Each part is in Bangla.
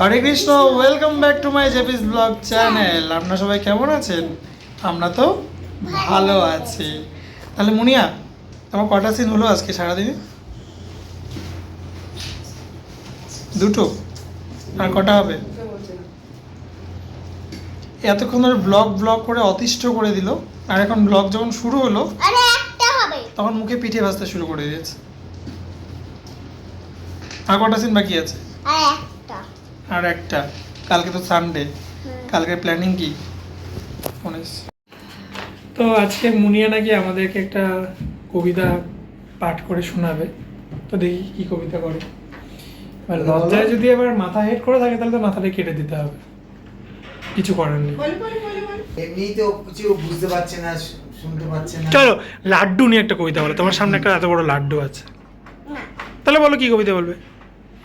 Hare Krishna welcome back to my JP's blog channel আপনারা সবাই কেমন আছেন? আমরা তো ভালো আছি। তাহলে মুনিয়া তোমার কটা সিন হলো আজকে সারাদিনে? দুটো? আর কটা হবে? এতক্ষণ ধরে ব্লগ ব্লগ করে অতিষ্ঠ করে দিল। আর এখন ব্লগ যখন শুরু হলো তখন মুখে পিঠে ভাজতে শুরু করে দিয়েছে। আর কটা সিন বাকি আছে? আর একটা। কালকে তো সানডে কালকে প্ল্যানিং কি? তো আজকে মুনিয়া নাকি আমাদেরকে একটা কবিতা পাঠ করে শোনাবে। তো দেখি কি কবিতা করে। আর লজ্জায় যদি আবার মাথা হেড করে থাকে তাহলে তো মাথাটা কেটে দিতে হবে। কিছু করার নেই। কিছু বুঝতে পারছে না শুনতে পাচ্ছে না। চলো লাড্ডু নিয়ে একটা কবিতা বলো। তোমার সামনে একটা এত বড় লাড্ডু আছে। তাহলে বলো কি কবিতা বলবে?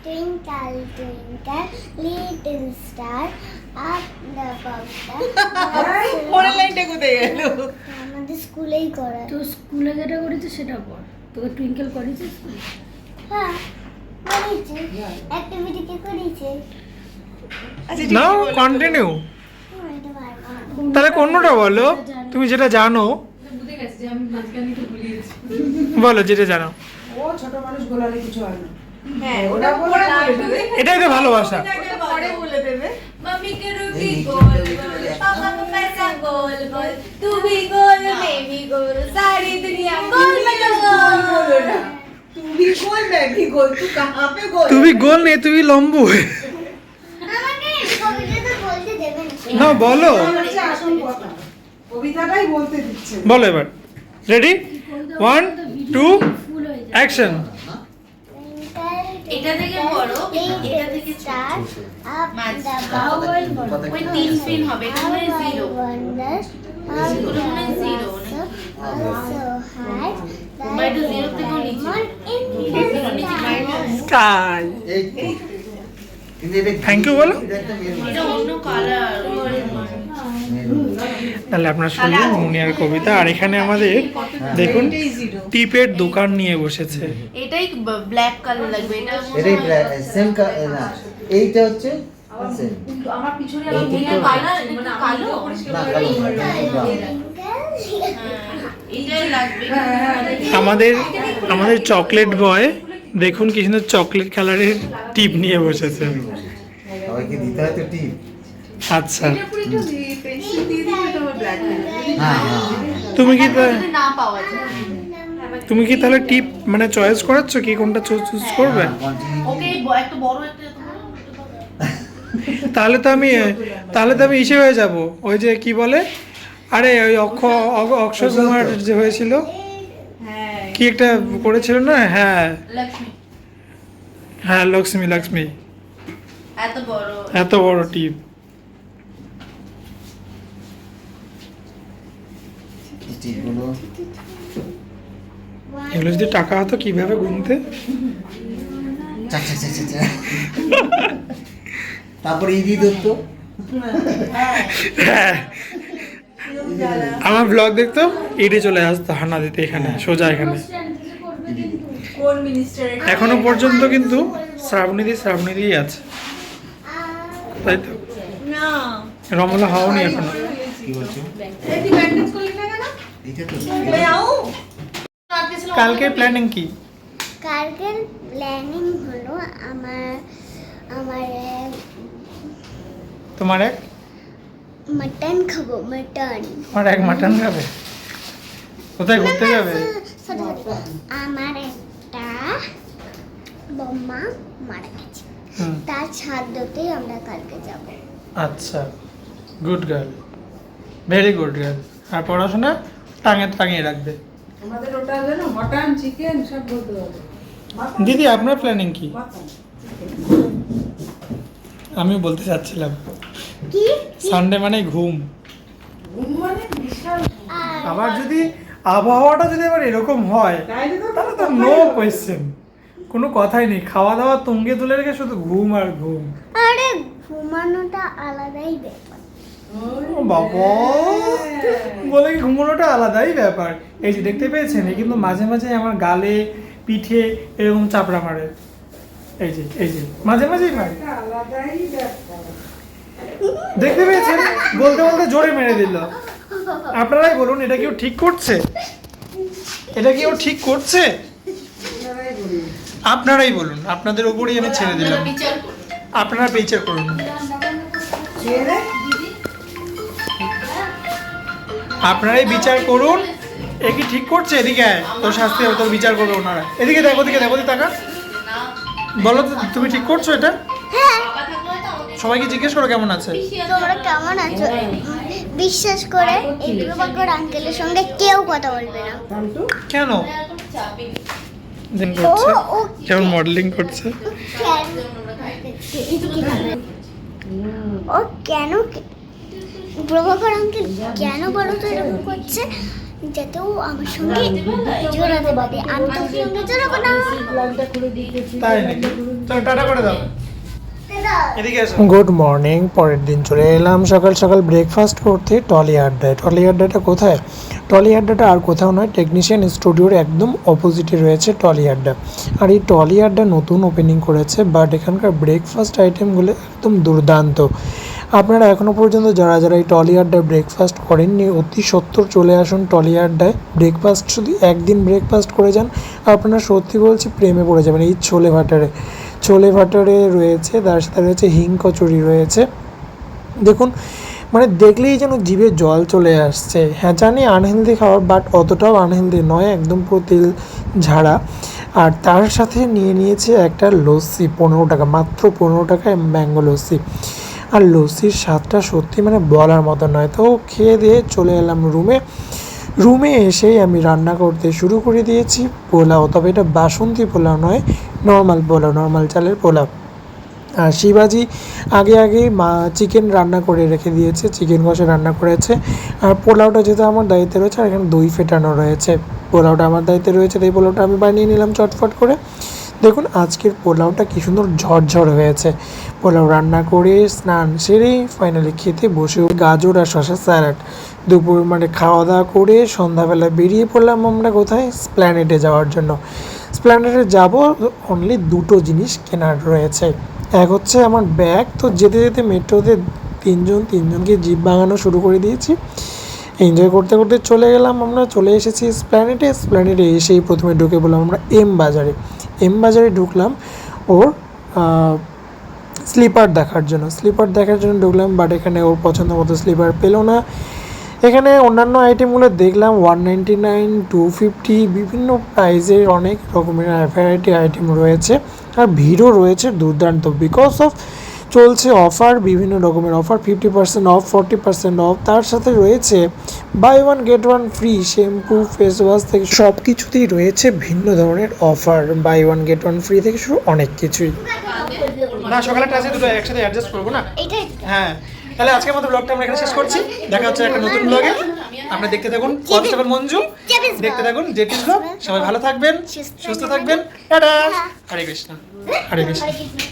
Twinkle twinkle little star up the পরের লাইনটা কোথায় গেল? আমাদের স্কুলেই করা। তো স্কুলে যেটা করেছে সেটা পর তোকে টুইঙ্কেল করেছিস হ্যাঁ করেছে অ্যাক্টিভিটি কে করেছে নাও কন্টিনিউ। তাহলে কোনটা বলো? তুমি যেটা জানো। বলো যেটা জানো। ও ছোট মানুষ গোলালে কিছু হয় না। এটাই তো ভালোবাসা। তুমি গোল নেই তুমি লম্বু। না। বলো। বলো এবার। রেডি ওয়ান টু অ্যাকশন এটা থেকে বড়, এটা থেকে ছোট। ওই তিন স্পিন হবে এটা মনে জিরো। এগুলো মনে জিরো Thank you বলো। তাহলে আপনারা শুনলেন মুনিয়ার কবিতা আর এখানে আমাদের দেখুন টিপের দোকান নিয়ে বসেছে। এটাই ব্ল্যাক কালার লাগবে এটা এটাই সেম না এইটা হচ্ছে আমার পিছনে কালো। আমাদের আমাদের চকলেট বয় দেখুন কি সুন্দর চকলেট কালারের টিপ নিয়ে বসেছে। হয় আচ্ছা। ব্ল্যাক হ্যাঁ হ্যাঁ। তুমি কি তা- না পাওয়া যায়। তুমি কি তাহলে টিপ মানে চয়েস করাচ্ছ কি কোনটা চুজ করবে? ওকে ব- একটা বড় একটা তাহলে তো আমি তাহলে তো আমি ইসে হয়ে যাব। ওই যে কি বলে? আরে ওই অক্ষ অ- অক্ষয় কুমার যে হয়েছিল। হ্যাঁ। কি একটা করেছিল না? হ্যাঁ। লক্ষ্মী। হ্যাঁ লক্ষ্মী লক্ষ্মী। এত বড়। এত বড় টিপ। এই এগুলো যদি টাকা হতো কীভাবে গুনতে। তারপরে ইদি ধরতো আমার ব্লগ দেখতো ইডি চলে আসতো হানা দিতে এখানে সোজা এখানে। কোন এখনও? পর্যন্ত কিন্তু শ্রাবণীদি শ্রাবণীদি আছে। তাই তো? না। রমলা হওনি এখনও। কি বলছো? তো এই প্ল্যানিং কি? কালকের প্ল্যানিং হলো আমার আমার তোমার এক? মটন খাব মটন তোমার এক মাটন খাবে? কোথায় ঘুরতে যাবে? আমার একটা বোমা মারা গেছে। তার ছাদতেই আমরা কালকে যাব। আচ্ছা good girl very good girl আর পড়াশোনা? টাঙে টাঙিয়ে রাখবে। আমাদের ওটা যেন মটন চিকেন সব বলতে হবে। দিদি আপনার প্ল্যানিং কি? আমিও বলতে চাচ্ছিলাম। কি? সানডে মানে ঘুম। ঘুম মানে বিশাল আবার যদি আবহাওয়াটা যদি আবার এরকম হয় তাইলে তো তাহলে তো নো কোয়েশ্চেন কোনো কথাই নেই। খাওয়া দাওয়া তুঙ্গে তুলে রেখে শুধু ঘুম আর ঘুম। আরে ঘুমানোটা আলাদাই ব্যাপার। বাবা। বলে কি ঘুমানোটা আলাদাই ব্যাপার। এই যে দেখতে পেয়েছেন এই কিন্তু মাঝে মাঝে আমার গালে পিঠে এরকম চাপড়া মারে। এই যে এই যে মাঝে মাঝেই মারে। দেখতে পেয়েছেন? বলতে বলতে জোরে মেরে দিল। আপনারাই বলুন এটা কি ও ঠিক করছে? এটা কি ও ঠিক করছে? আপনারাই বলুন। আপনাদের উপরেই আমি ছেড়ে দিলাম। আপনারা বিচার করুন। আপনারাই বিচার করুন। এ কি ঠিক করছে এদিকে? তোর শাস্তি হবে তোর বিচার করবে ওনারা। এদিকে দেখো ওদিকে দেখো টাকা বলো তো তুমি ঠিক করছ এটা? সবাইকে জিজ্ঞেস করো কেমন আছে। তোমরা কেমন আছো? বিশ্বাস করে এই প্রভাকর আঙ্কেলের সঙ্গে কেউ কথা বলবে না। কেন? করছে কেমন মডেলিং করছে। ও কেন প্রভাকর আঙ্কেল কেন বলো তো এরকম করছে? যাতে ও আমার সঙ্গে জোড়াতে পারে। আমি তোর সঙ্গে জোড়াবো না। তাই চলো টাটা করে দাও। গুড মর্নিং পরের দিন চলে এলাম। সকাল সকাল ব্রেকফাস্ট করতে টলি আড্ডায়। টলি আড্ডাটা কোথায়? টলি আড্ডাটা আর কোথাও নয় টেকনিশিয়ান স্টুডিওর একদম অপোজিটে রয়েছে টলি আড্ডা। আর এই টলি আড্ডা নতুন ওপেনিং করেছে বাট এখানকার ব্রেকফাস্ট আইটেমগুলো একদম দুর্দান্ত। আপনারা এখনও পর্যন্ত যারা যারা এই টলি আড্ডায় ব্রেকফাস্ট করেননি, অতি সত্তর চলে আসুন টলি আড্ডায়। ব্রেকফাস্ট শুধু একদিন ব্রেকফাস্ট করে যান, আপনারা সত্যি বলছি প্রেমে পড়ে যাবেন এই ছোলে ভাটারে। ছোলে ভাটারে রয়েছে, তার সাথে রয়েছে হিং কচুরি রয়েছে। দেখুন মানে দেখলেই যেন জিভে জল চলে আসছে। হ্যাঁ জানি আনহেলদি খাবার বাট অতটাও আনহেলদি নয়, একদম পুরো তেল ঝাড়া। আর তার সাথে নিয়ে নিয়েছে একটা লস্যি, পনেরো টাকা, মাত্র পনেরো টাকায় ম্যাঙ্গো লস্যি। আর লস্যির স্বাদটা সত্যি মানে বলার মতো নয়। তো খেয়ে দিয়ে চলে এলাম রুমে। রুমে এসেই আমি রান্না করতে শুরু করে দিয়েছি। পোলাও, তবে এটা বাসন্তী পোলাও নয়, নর্মাল পোলাও, নর্মাল চালের পোলাও। আর শিবাজি আগে আগে মা চিকেন রান্না করে রেখে দিয়েছে, চিকেন কষা রান্না করেছে। আর পোলাওটা যেহেতু আমার দায়িত্বে রয়েছে, আর এখানে দই ফেটানো রয়েছে। পোলাওটা আমার দায়িত্বে রয়েছে, তাই পোলাওটা আমি বানিয়ে নিলাম চটফট করে। দেখুন, আজকের পোলাওটা কি সুন্দর ঝরঝর হয়েছে। পোলাও রান্না করে, স্নান সেরে ফাইনালি খেতে বসে গাজর আর শশা স্যালাড দুপুর মানে খাওয়া দাওয়া করে সন্ধ্যাবেলা বেরিয়ে পড়লাম আমরা কোথায়? স্প্ল্যানেটে যাওয়ার জন্য। স্প্ল্যানেটে যাব অনলি দুটো জিনিস কেনার রয়েছে। এক হচ্ছে আমার ব্যাগ তো যেতে যেতে মেট্রোতে তিনজন, তিনজনকে জিপ ভাঙানো শুরু করে দিয়েছি। এনজয় করতে করতে চলে গেলাম আমরা, চলে এসেছি স্প্ল্যানেটে স্প্ল্যানেটে এসেই প্রথমে ঢুকে বললাম আমরা এম বাজারে। এম বাজারে ঢুকলাম ওর স্লিপার দেখার জন্য। স্লিপার দেখার জন্য ঢুকলাম বাট এখানে ওর পছন্দ মতো স্লিপার পেল না। এখানে অন্যান্য আইটেমগুলো দেখলাম one ninety nine two fifty বিভিন্ন প্রাইজের অনেক রকমের ভ্যারাইটি আইটেম রয়েছে। আর ভিড়ও রয়েছে দুর্দান্ত বিকজ অফ চলছে অফার বিভিন্ন রকমের offer fifty percent off forty percent off তার সাথে রয়েছে buy one get one free shampoo face wash থেকে সব কিছুতেই রয়েছে ভিন্ন ধরনের offer. Buy one get one free থেকে শুরু অনেক কিছুই। না সকালে ক্লাসে দুটো একসাথে অ্যাডজাস্ট করব না? হ্যাঁ। তাহলে আজকের মতো ব্লগটা আমরা এখানে শেষ করছি। দেখা হচ্ছে একটা নতুন ব্লগে আমরা দেখতে থাকুন কনস্টেবল মঞ্জু। দেখতে থাকুন জেপিস ব্লগ সবাই ভালো থাকবেন সুস্থ থাকবেন। টাটা। হরে কৃষ্ণ। হরে কৃষ্ণ।